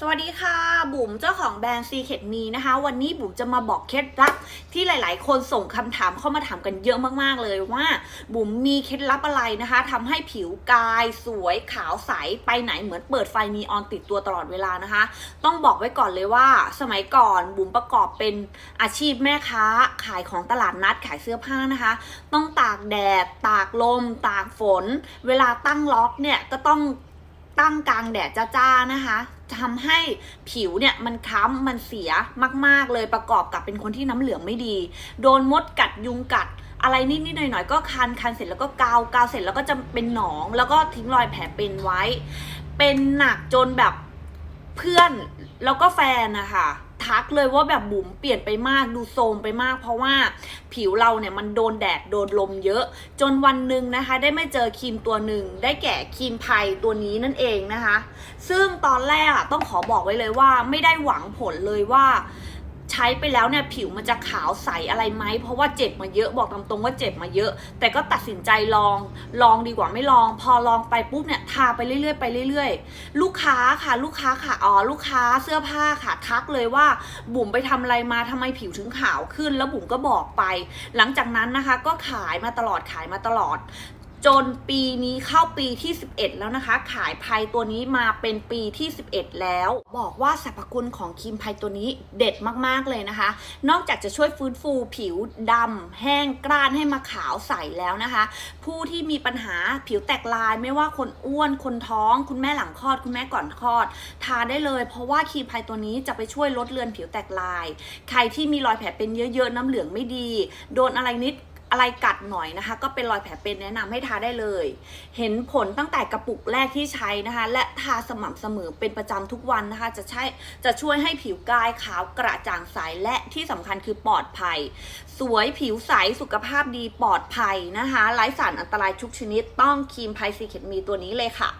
สวัสดีค่ะ บุ๋มเจ้าของแบรนด์ Secret Me นะคะ วันนี้บุ๋มจะมาบอกเคล็ดลับที่หลาย ๆ คนส่งคำถามเข้ามาถามกันเยอะมาก ๆ เลยว่า บุ๋มมีเคล็ดลับอะไรนะคะทำให้ผิวกายสวยขาวใสไปไหนเหมือนเปิดไฟนีออนติดตัวตลอดเวลานะคะ ต้องบอกไว้ก่อนเลยว่าสมัยก่อนบุ๋มประกอบเป็นอาชีพแม่ค้า ขายของตลาดนัดขายเสื้อผ้านะคะ ต้องตากแดด ตากลม ตากฝน เวลาตั้งล็อกเนี่ยก็ต้อง ตั้งกลางแดดจ้าๆนะคะทำให้ผิวเนี่ยมันค้ำมันเสียมาก ๆ เลยประกอบกับเป็นคนที่น้ำเหลืองไม่ดี โดนมดกัดยุงกัดอะไรนิดๆหน่อยๆก็คันคันเสร็จแล้วก็กาวกาวเสร็จแล้วก็จะเป็นหนอง แล้วก็ทิ้งรอยแผลเป็นไว้ เป็นหนักจนแบบเพื่อนแล้วก็แฟนนะคะ ทักเลยว่าแบบบุ๋มเปลี่ยนไปมากดูโทรมไปมาก เพราะว่าผิวเราเนี่ยมันโดนแดดโดนลมเยอะ จนวันหนึ่งนะคะ ได้ไม่เจอครีมตัวหนึ่งได้แก่ครีมไพยตัวนี้นั่นเองนะคะ ซึ่งตอนแรกอะต้องขอบอกไว้เลยว่าไม่ได้หวังผลเลยว่า ใช้ไปแล้วเนี่ยผิวมันจะขาวใสอะไรไหมเพราะว่าเจ็บมาเยอะบอกตามตรงว่าเจ็บมาเยอะ แต่ก็ตัดสินใจลองลองดีกว่าไม่ลอง พอลองไปปุ๊บเนี่ยทาไปเรื่อยๆไปเรื่อยๆ ลูกค้าค่ะลูกค้าค่ะอ๋อลูกค้าเสื้อผ้าค่ะทักเลยว่าบุ๋มไปทำอะไรมาทำไมผิวถึงขาวขึ้น แล้วบุ๋มก็บอกไป หลังจากนั้นนะคะก็ขายมาตลอดขายมาตลอด จนปีนี้เข้าปีที่ 11 แล้วนะคะ ขายไพรตัวนี้มาเป็นปีที่ 11 แล้ว บอกว่าสรรพคุณของครีมไพรตัวนี้เด็ดมากๆเลยนะคะ นอกจากจะช่วยฟื้นฟูผิวดำแห้งกร้านให้มาขาวใสแล้วนะคะ ผู้ที่มีปัญหาผิวแตกลายไม่ว่าคนอ้วนคนท้อง คุณแม่หลังคลอด คุณแม่ก่อนคลอด ทาได้เลย เพราะว่าครีมไพรตัวนี้จะไปช่วยลดเลือนผิวแตกลาย ใครที่มีรอยแผลเป็นเยอะๆน้ำเหลืองไม่ดี โดนอะไรนิด อะไรกัดหน่อยนะคะ ก็เป็นรอยแผลเป็นแนะนำให้ทาได้เลย เห็นผลตั้งแต่กระปุกแรกที่ใช้นะคะ และทาสม่ำเสมอเป็นประจำทุกวันนะคะ จะใช้จะช่วยให้ผิวกายขาวกระจ่างใสและที่สำคัญคือปลอดภัย สวยผิวใสสุขภาพดีปลอดภัยนะคะไร้สารอันตรายทุกชนิดต้องครีมไพซีเคมีตัวนี้เลยค่ะ